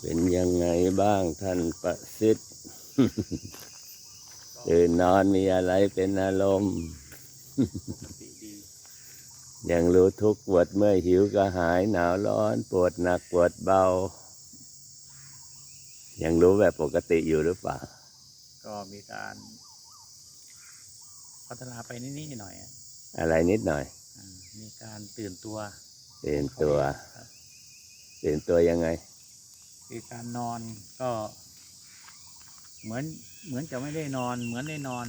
เป็นยังไงบ้างท่านประสิทธิ์ตื่นนอนมีอะไรเป็นอารมณ์ ยังรู้ทุกข์ปวดเมื่อยหิวกระหายหนาวร้อนปวดหนักปวดเบา ยังรู้แบบปกติอยู่หรือเปล่า ก็มีการพัฒนาไปนิดๆหน่อยๆอะอะไรนิดหน่อยอ่ามีการตื่นตัว ตื่นตัวครับตื่นตัวยังไง คือการนอนก็เหมือนเหมือนจะไม่ได้นอน เหมือนได้นอน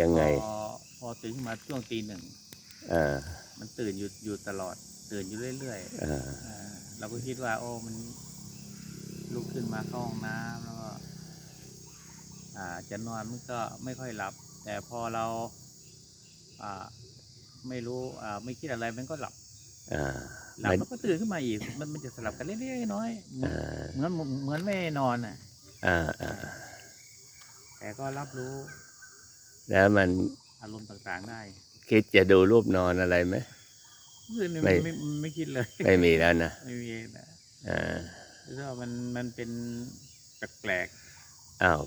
ยังไง พอพอตื่นขึ้นมาช่วงตีหนึ่งอ่ามันตื่นอยู่อยู่ตลอด ตื่นอยู่เรื่อยๆอ่าอ่าเราก็คิดว่า โอ้มันลุกขึ้นมาเข้าห้องน้ำแล้วก็อ่าจะนอนมันก็ไม่ค่อยหลับ แต่พอเราอ่าไม่รู้อ่าไม่คิดอะไรมันก็หลับอ่า หลับไม่แล้วก็ตื่นขึ้นมาอีก มันมันจะสลับกันเล็กๆน้อยๆเหมือนอ่าเหมือนเหมือนไม่ได้นอนอะอ่าอ่าแต่ก็รับรู้ แล้วมันอารมณ์ต่างๆได้ คิดจะดูรูปนอนอะไรไหมคือไม่ไม่ไม่ไม่ไม่คิดเลย ไม่มีแล้วนะไม่มีนะอ่าเพราะว่ามันมันเป็นแปลกอ้าว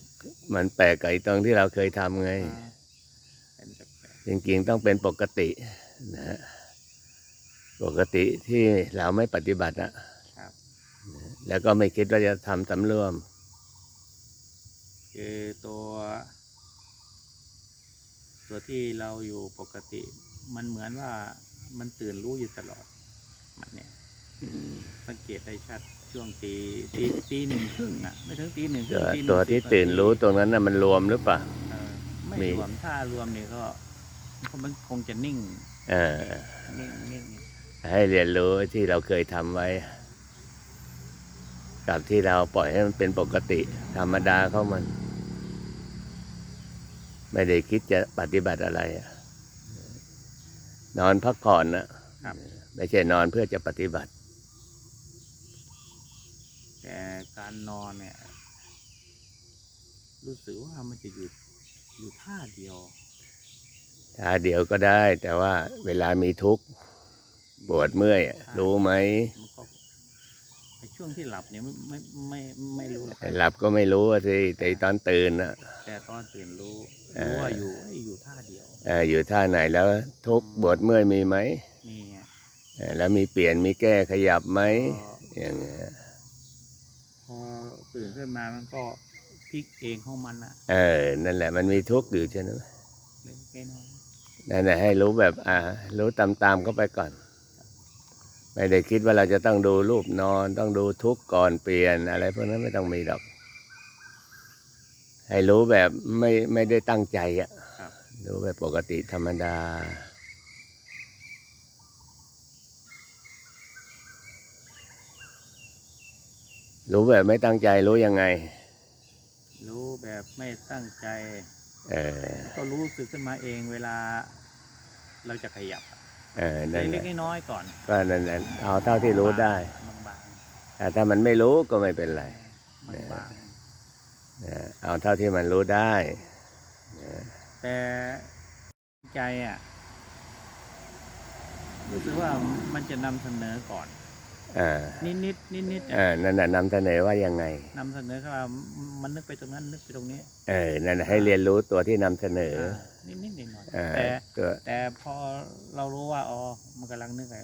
มันแปลกกับไอ้ตรงที่เราเคยทำไงๆอ่าเป็นแปลกจริงๆต้องเป็นปกตินะฮะ ปกติที่เราไม่ปฏิบัติอะๆครับแล้วก็ไม่คิดว่าจะทำสำรวม คือตัว ตัวที่เราอยู่ปกติ มันเหมือนว่ามันตื่นรู้อยู่ตลอด มันเนี่ยสังเกตได้ชัดช่วงตีตีตีหนึ่งครึ่งอะ ไม่ถึงตีหนึ่งครึ่ตัวงตีหนึ่งตัวที่สิบตื่นรู้าทีตรงนั้นน่ะมันรวมหรือเปล่าเออไม่มีรวมถ้ารวมเนี่ยก็มันคงจะนิ่ง เออนิ่งนิ่ง ให้เรียนรู้ที่เราเคยทำไว้ กับที่เราปล่อยให้มันเป็นปกติ ธรรมดาเข้ามัน ไม่ได้คิดจะปฏิบัติอะไรอะนอนพักผ่อนนะครับไม่ใช่นอนเพื่อจะปฏิบัติ แต่การนอนเนี่ย รู้สึกว่ามันจะอยู่อยู่ท่าเดียวถ้าเดี๋ยวก็ได้ แต่ว่าเวลามีทุกข์ ปวดเมื่อยอะรู้ไหมมันก็ไอ้ช่วงที่หลับเนี่ยไม่ไม่ไม่ไม่รู้หรอกหลับก็ไม่รู้อะสิแต่ตอนตื่นนะแต่ตอนตื่นรู้เออรู้ว่าอยู่เอ้ยอยู่ท่าเดียวเอ่ออยู่ท่าไหนแล้วทุกข์ปวดเมื่อยมีไหมนี่ไงเอ่อแล้วมีเปลี่ยนมีแก้ขยับไหมก็อย่างเงี้ยพอตื่นขึ้นมามันก็พลิกเองของมันอะเออ นั่นแหละมันมีทุกข์อยู่ใช่ไหมเล็กๆน้อยนั่นแหละให้รู้แบบอ่ารู้ตามตามๆเข้าไปก่อน ไม่ได้คิดว่าเราจะต้องดูรูปนอน ต้องดูทุกข์ก่อนเปลี่ยนอะไรพวกนั้นไม่ต้องมีหรอก ให้รู้แบบไม่ไม่ได้ตั้งใจอะๆครับรู้แบบปกติธรรมดา รู้แบบไม่ตั้งใจรู้ยังไง รู้แบบไม่ตั้งใจ เออก็รู้สึกขึ้นมาเองเวลาเราจะขยับอะ เออนั่นแหเล็ละกๆน้อยๆก่อนก็นั่นแหละเอาเท่าที่รู้ได้บางแต่ถ้ามันไม่รู้ก็ไม่เป็นไร ๆบางนะเอาเท่าที่มันรู้ได้ๆแต่ใจอะรู้สึกว่ามันจะนำเสนอก่อน อ่านิดนิดนิดนิดๆเออนั่นน่ะนำเสนอว่ายังไง นำเสนอเข้ามามันนึกไปตรงนั้นนึกไปตรงนี้เออ นั่นน่ะให้เรียนรู้ตัวที่นำเสนอ นิดนิดหน่อยหน่อยเออแต่ตัวแต่พอเรารู้ว่าอ๋อมันกำลังนึกอะไร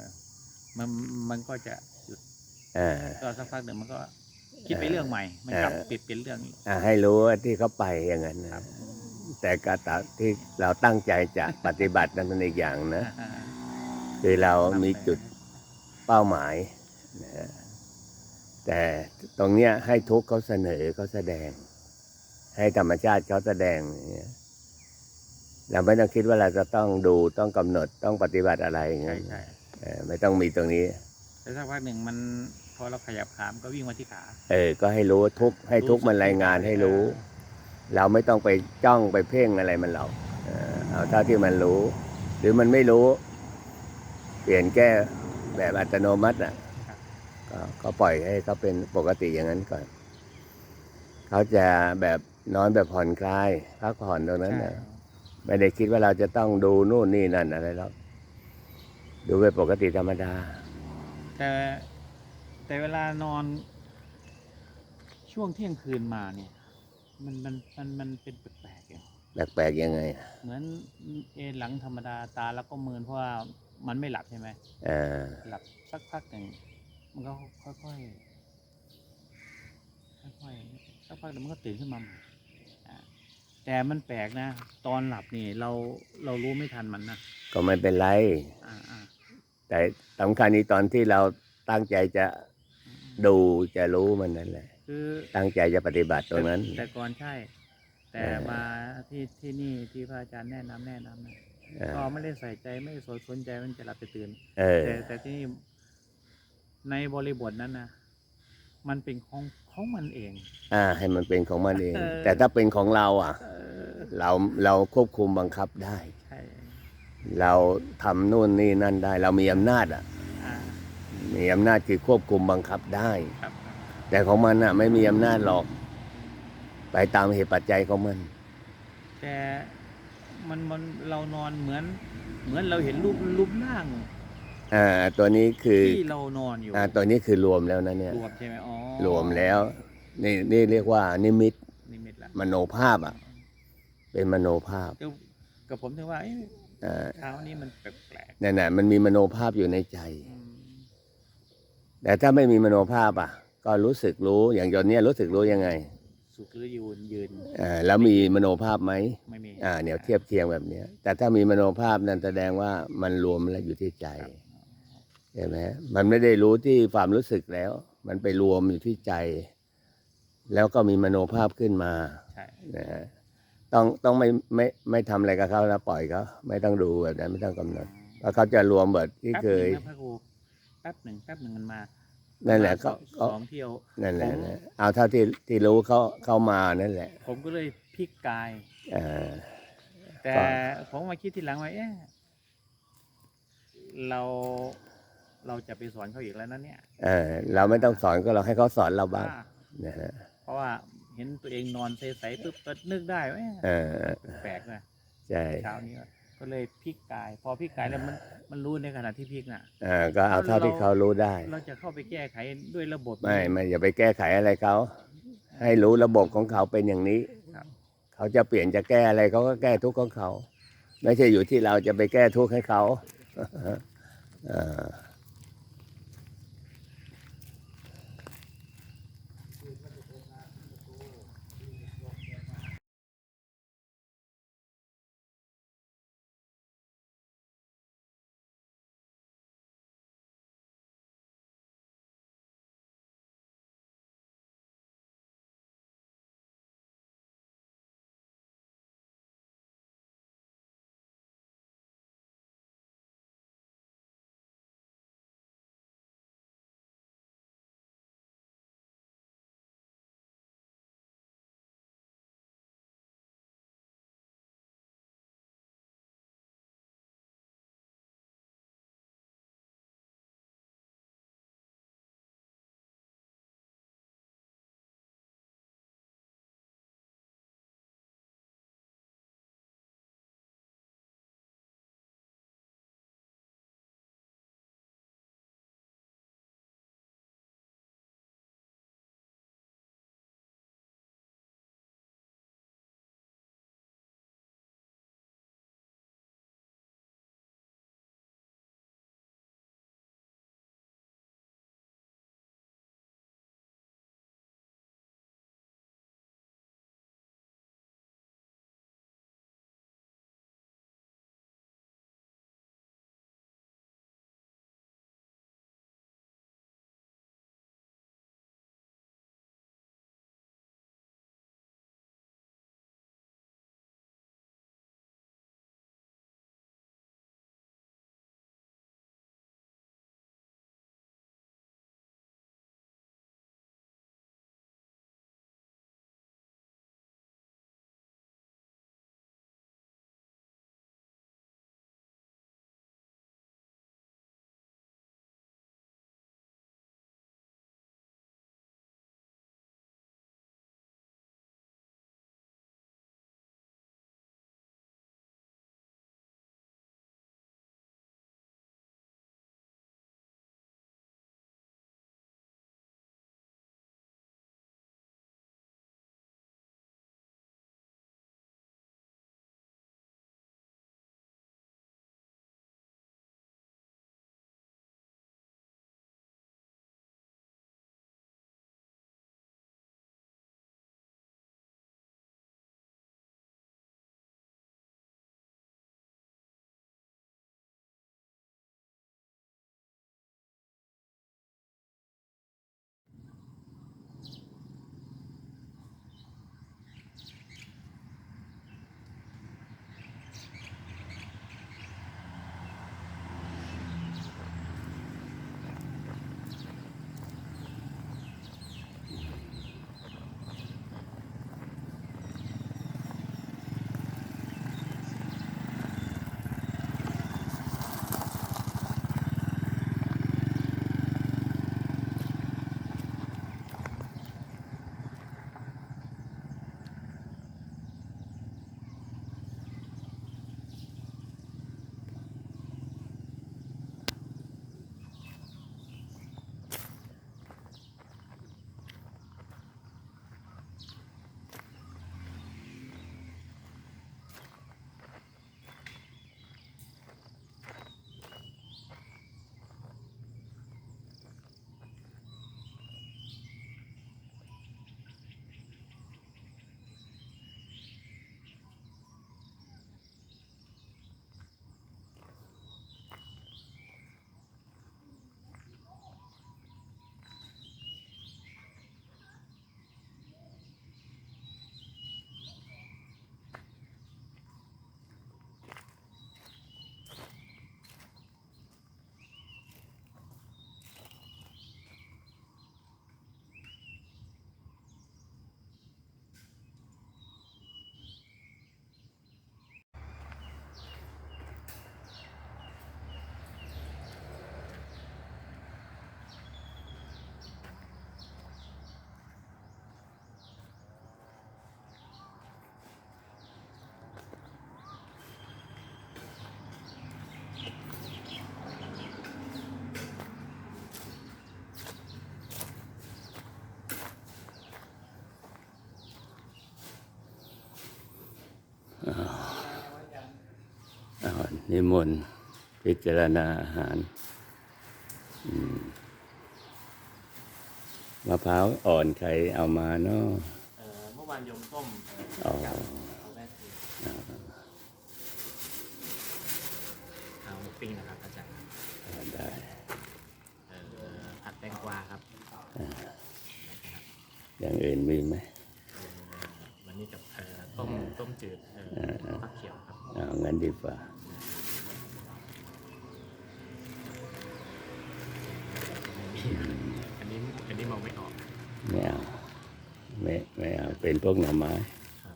มันมันก็จะหยุดเออก็สักพักหนึ่งมันก็คิดไปเรื่องใหม่ มันกลับเออปิดเป็นเรื่องอีกอ่าให้รู้ว่าที่เขาไปอย่างนั้นครันะบแต่กาตาที่เราตั้งใจจะปฏิบัตินั้นเป็นอีกอย่างนะอ่าคือเรามีจุดเป้าหมายนะฮะแต่ตรงเนี้ยให้ทุกข์เขาเสนอเขาแสดง ให้ธรรมชาติเขาแสดงอย่างเงี้ย เราไม่ต้องคิดว่าเราจะต้องดูต้องกำหนดต้องปฏิบัติอะไรอย่างใช่เงี้ยใช่เออไม่ต้องมีตรงนี้แต่สักพักหนึ่งมันพอเราขยับขามนก็วิ่งมาที่ขา เออ ก็ให้รู้ทุกข์ให้ทุกข์มันรายงานให้รู้ เราไม่ต้องไปจ้องไปเพ่งอะไรมันหรอกเออเอาเท่าที่มันรู้ หรือมันไม่รู้ เปลี่ยนแก้แบบอัตโนมัติอะก็ก็ปล่อยให้เขาเป็นปกติอย่างนั้นก่อน เขาจะแบบนอนแบบผ่อนคลายพักผ่อนตรงนั้นใช่นะ ไม่ได้คิดว่าเราจะต้องดูนู่นนี่นั่นอะไรหรอกดูแบบปกติธรรมดา แต่แต่เวลานอนช่วงเที่ยงคืนมาเนี่ย มันมันมันมันเป็นแปลกๆอย่างแปลกๆยังไง เหมือนเอนหลังธรรมดาตาแล้วก็มืนเพราะว่ามันไม่หลับใช่ไหมอ่าหลับสักพักหนึ่งมันก็ค่อยๆค่อยๆสักพักหนึ่งมันก็ตื่นขึ้นมาใหม่อ่า แต่มันแปลกนะ ตอนหลับนี่เราเรารู้ไม่ทันมันนะก็ไม่เป็นไร อ่าอ่าแต่สำคัญนี้ตอนที่เราตั้งใจจะดูจะรู้มันนั่นแหละ คือตั้งใจจะปฏิบัติตรงนั้นแต่ก่อนใช่ แต่เออ มาที่ที่นี่ที่พระอาจารย์แนะนำแนะนำนะอ่าก็ไม่ได้ใส่ใจไม่ได้สนใจมันจะหลับจะตื่น เออ แต่แต่ที่นี่ในบริบทนั้นนะมันเป็นของ ของมันเอง อ่า ให้มันเป็นของมันเอง เออ แต่ถ้าเป็นของเราอะ เออเราเราควบคุมบังคับได้ ใช่เราทำนู่นนี่นั่นได้ เรามีอำนาจอะ อ่ามีอำนาจคือควบคุมบังคับได้ ครับแต่ของมันอะ ไม่มีอำนาจหรอก ไปตามเหตุปัจจัยของมัน แต่มันมันเรานอนเหมือน เหมือนเราเห็นรูปรูปร่าง อ่าตัวนี้คือที่เรานอนอยู่อ่าตัวนี้คือรวมแล้วนะเนี่ยรวมใช่ไหมอ๋อรวมแล้วนี่นี่เรียกว่านิมิตนิมิตละมโนภาพอะ เป็นมโนภาพก็กับผมถึงว่าเอ๊ะอ่าเช้านี้มันแปลกนั่นน่ะมันมีมโนภาพอยู่ในใจๆอืมแต่ถ้าไม่มีมโนภาพอะ ก็รู้สึกรู้อย่างตอนเนี้ยรู้สึกรู้ยังไงสุขหรือยืนยืนอ่าแล้วมีมโนภาพไหมไม่มีอ่าเนี่ยเทียบเคียงแบบเนี้ย แต่ถ้ามีมโนภาพนั่นแสดงว่ามันรวมแล้วอยู่ที่ใจครับ ใช่ไหมมันไม่ได้รู้ที่ความรู้สึกแล้ว มันไปรวมอยู่ที่ใจ แล้วก็มีมโนภาพขึ้นมาใช่นะฮะต้องต้องไม่ไม่ไม่ทำอะไรกับเขาแล้วปล่อยเขาไม่ต้องดูแบบนั้นไม่ต้องกำหนดเพราะเขาจะรวมแบบที่แป๊บเคหนึ่ยงนะพระครูแป๊บหนึ่งแป๊บหนึ่งมันมานั่นแหละก็ก็ สองเที่ยว นั่นแหละผม นะเอาเท่าที่ที่รู้เขาเขามานั่นแหละผมก็เลยพลิกกายอ่าแต่ก็ผมมาคิดทีหลังว่าเอ๊ะเรา เราจะไปสอนเขาอีกแล้วนะเนี่ยเออเราไม่ต้องสอนก็เราให้เขาสอนเราบ้างอ่านะฮะเพราะว่าเห็นตัวเองนอนใสๆปุ๊บก็นึกได้ว่าเอ๊ะเออแปลกนะใช่เช้านี้ ก็เลยพลิกกาย พอพลิกกายแล้วมันมันรู้ในขณะที่พลิกน่ะอ่าก็เอาเท่าที่เขารู้ได้ เราจะเข้าไปแก้ไขด้วยระบบไม่ไม่อย่าไปแก้ไขอะไรเขา ให้รู้ระบบของเขาเป็นอย่างนี้ครับเขาจะเปลี่ยนจะแก้อะไรเขาก็แก้ทุกข์ของเขา ไม่ใช่อยู่ที่เราจะไปแก้ทุกข์ให้เขาอ่า นิมนต์พิจารณาอาหารอืมมะพร้าวอ่อนใครเอามาเนาะเอ่อเมื่อวานโยมต้มอ๋อเอาแม่คือเอาหมูปิ้งนะครับอาจารย์ได้เอ่อผัดแตงกวาครับ อย่างอื่นมีไหม เอ่อวันนี้กับเอ่อต้มต้มจืดเอ่อฟักเขียวครับ เอางั้นดีกว่า อันนี้อันนี้มองไม่ออก ไม่เอาไม่ไม่ เอาเป็นพวกหน่อไม้ครับ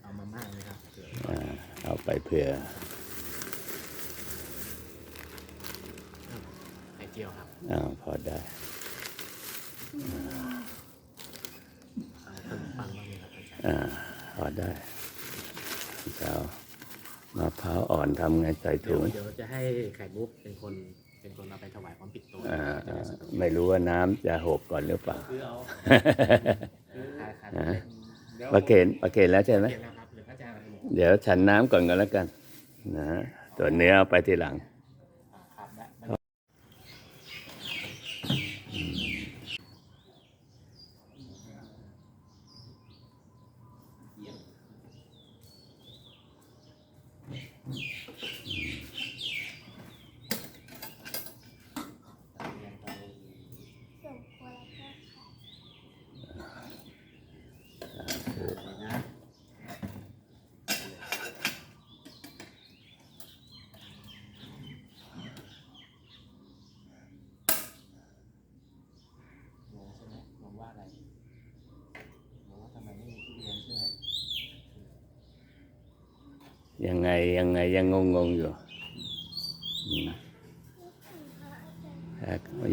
เอามาม่าเลยครับเผื่ออ่าเอาไปเผื่อไข่เจียวครับอ้าวพอได้เอาขนมปังบ้างไหมครับอาจารย์อ่าพอได้เจ้ามะพร้าวอ่อนทำไงใส่เดี๋ถุยวงเดี๋ยวจะให้ไข่มุกเป็นคน เป็นคนเอาไปถวายพร้อมปิดตัวอ่าจะอ่าได้สะดวกไม่รู้ว่าน้ำจะหกก่อนหรือเปล่า คือเอาคือขายขายฮะเดี๋ยวประเคนประเคนแล้วใช่ไหมเขียนแล้วครับหรือพระอาจารย์เอาหมดเดี๋ยวฉันน้ำก่อนก็แล้วกันนะตัวเนื้อเอาไปทีหลัง อ่าครับได้ งงใช่ไหมงงว่าอะไรงงว่าทำไมไม่มีทุเรียนใช่ไหม ยังไง ยังไงยังงงงๆอยู่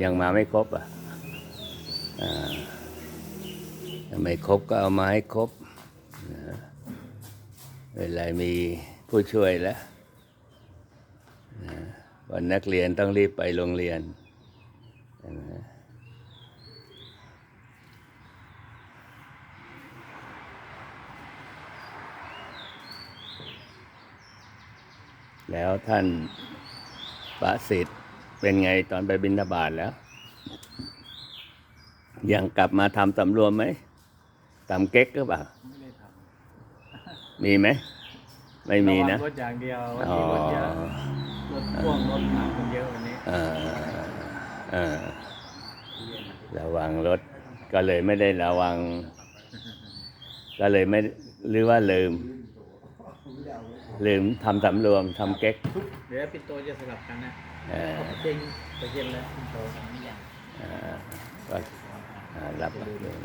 ยังมาไม่ครบอะไม่ครบก็เอามาให้ครบเวลามีผู้ช่วยแล้ววันนักเรียนต้องรีบไปโรงเรียนใช่ไหม แล้วท่านประสิทธิ์เป็นไงตอนไปบินทบาทแล้ว ยังกลับมาทำสำรวมไหมทำเก๊กก็เปล่าไม่ได้ทมีไหม ไม่ำมีนะระวังรถอย่างเดียววันอ๋อนี้รถเยอะรถพ่วงรถหนักมันเยอะวันนี้เออเออระวังรถก็เลยไม่ได้ระวัง ก็เลยไม่หรือว่าลืม ลืมทำสำรวมทำเก๊กเดี๋ยวปินโตจะสลับกันนะเออจริงไปเย็นแล้วปินโตไม่ยังเออก็อ่ารับมาเลย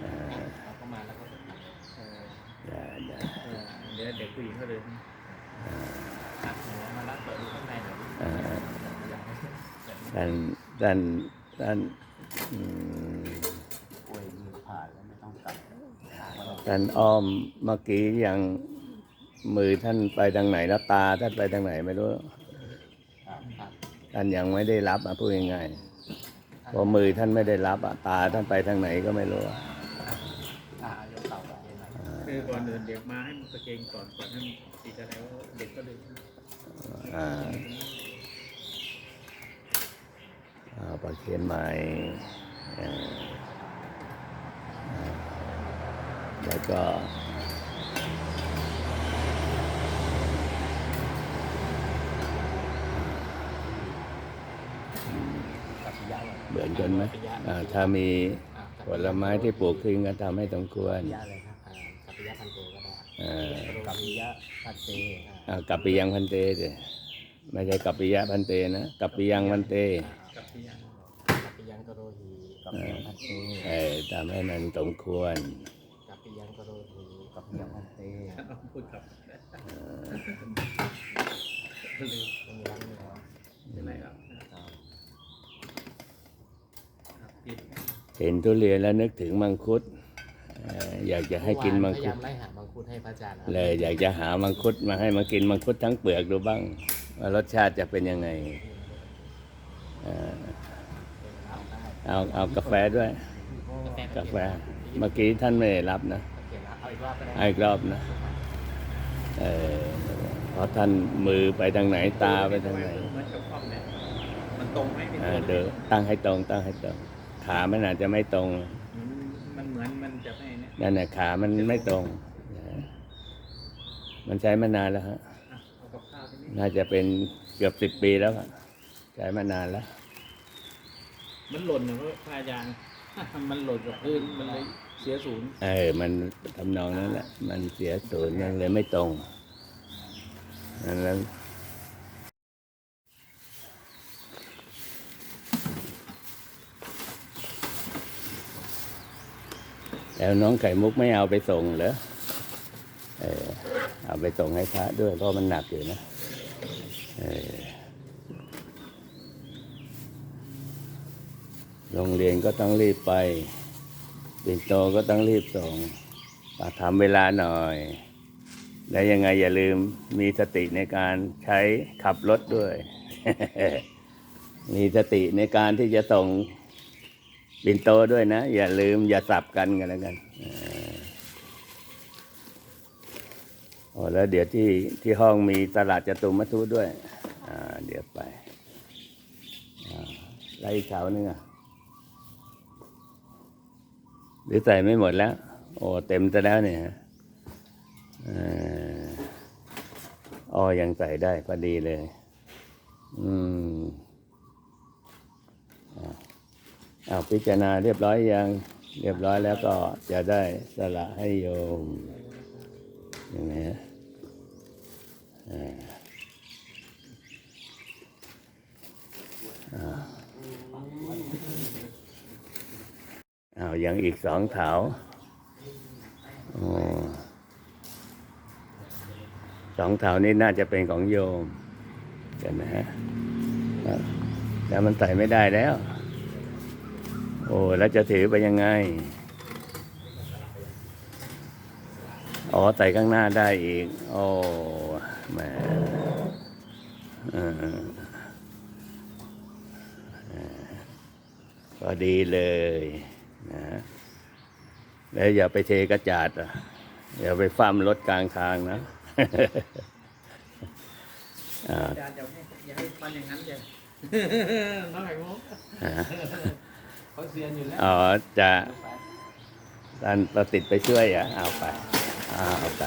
เออเราก็มาแล้วก็ไปทำเออได้ได้เออเดี๋ยวเด็กผู้หญิงเขาเลยตัดหัวมาแล้วเปิดดูข้างในหน่อยเออยังไม่เสร็จท่านท่านท่านอืมป่วยมือผ่านแล้วไม่ต้องกลับ ท่านอ้อมเมื่อกี้ยัง มือท่านไปทางไหนแล้วตาท่านไปทางไหนไม่รู้ครับครับท่านยังไม่ได้รับอะพูดง่ายๆเพราะมือท่านไม่ได้รับอะตาท่านไปทางไหนก็ไม่รู้อะอ่ายกเต่ากับเย็นหน่อยคือก่อนเดินเด็กมาให้มันตะเกงก่อนก่อนให้มันติดอะไรว่าเด็กก็เลยอ่าเอาปลาเคียนใหม่เอ่ออ่าแล้วก็ กับปิยะ เลยเหมือนกันไหมอ่าถ้ามีอ่ากับผลไม้ที่ปลูกขึ้นก็ทำให้สมควรปิยะเลยครับอ่ากับปิยะพันโตก็ได้เอ่อกับปิยะพันเตอ่าอ่ากับปิยังพันเตเดไม่ใช่กับปิยะพันเตนะกับปิยังพันเตกับพี่ยังกับปิยังกโรหีกับปิยังพันเตเออทำให้มันสมควรกับปิยังกโรหีกับปิยังพันเตเอาพูดกับลืมมันมีร้านนี้แล้ว ใช่ไหมครับครับผิด เห็นทุเรียนแล้วนึกถึงมังคุดเอ่ออยากจะให้กินมังพคุยาด ยามไล่หามังคุดให้พระอาจารย์นะเลยอยากจะหามังคุดมาให้มากินมังคุดทั้งเปลือกดูบ้าง ว่ารสชาติจะเป็นยังไงเอ่อเอาได้เอาเอากาแฟด้วยกาแฟกาแฟเมื่อกี้ท่านไม่ได้รับนะเขียนแล้วเอาอีกรอบก็ได้ให้อีกรอบนะเออเพราะท่านมือไปทางไหนตาไปทางไหนเหมือนกับคอมเนี่ยมันตรงไหมพี่เออเดี๋ยวตั้งให้ตรงตั้งให้ตรง ขามันอาจจะไม่ตรงมันมันเหมือนมันจะไม่เนี่ยนั่นแหละขามันไม่ตรงนะมันใช้มานานแล้วฮะอะเอากับข้าวที่นี่น่าจะเป็นเกือบสิบปีแล้วอะใช้มานานแล้ว มันหล่นนะพระอาจารย์ มันหล่นกับพื้นมันเลยเสียศูนย์เออ มันทำนองนั้นแหละ มันเสียศูนย์มันเลยไม่ตรงนั่นแแล้วน้องไข่มุกไม่เอาไปส่งเหรอ เออ เอาไปส่งให้พระด้วยเพราะมันหนักอยู่นะ เออ โรงเรียนก็ต้องรีบไปปิ่นโตก็ต้องรีบส่งมาทำเวลาหน่อย และยังไงอย่าลืมมีสติในการใช้ขับรถด้วย มีสติในการที่จะส่ง ปินโตด้วยนะ อย่าลืมอย่าสับกันกันแล้วกันออโอ้แล้วเดี๋ยวที่ที่ห้องมีตลาดจตุมัทุด้วยอ่าเดี๋ยวไปอ่าแล้วอีกเนึงอะหรือใส่ไม่หมดแล้ว โอ้เต็มซะแล้วเนี่ยอออ๋อยังใส่ได้พอดีเลย อืมอะ อ้าพิจารณาเรียบร้อยยังเรียบร้อยแล้วก็จะได้สละให้โยมอย่างนี้นะอ่าอ่าอ้างอีกสองแถวโอ้สองแถวนี้น่าจะเป็นของโยมเห็นไหมฮะแล้วมันใส่ไม่ได้แล้ว โอ้แล้วจะถือไปยังไง อ๋อใส่ข้างหน้าได้อีก โอ้แหมเออเออก็ดีเลยนะแล้วอย่าไปเทกระจาดอะ อย่าไปฟ้ามรถกลางทางนะอ่าอาจารย์อย่าให้อย่าให้ฟันอย่างนั้นเลยน้องไข่มุกอ่า เขาเซียนอยู่แล้วอ๋อจะท่านประสิทธิ์ไปช่วยอะเอาไปเอาไป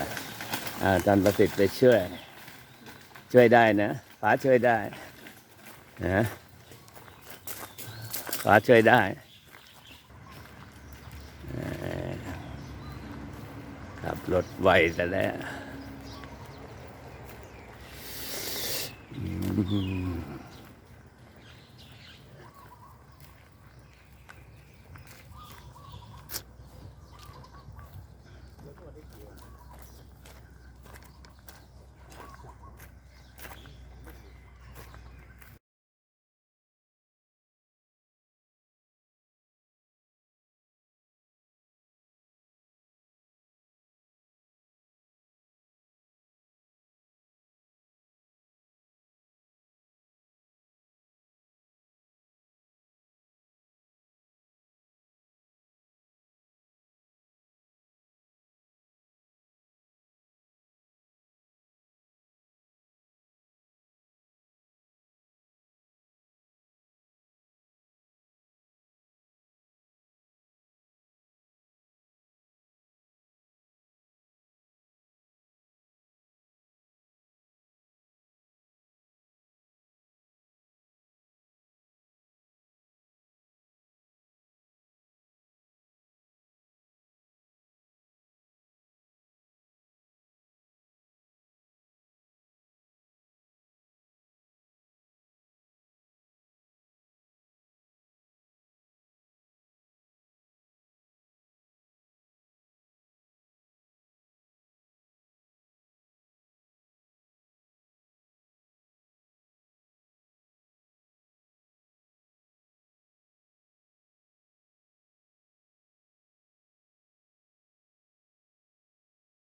ท่านประสิทธิ์ไปช่วย ช่วยได้นะป๋าช่วยได้นะป๋าช่วยได้ขับรถไวแต่แล้ว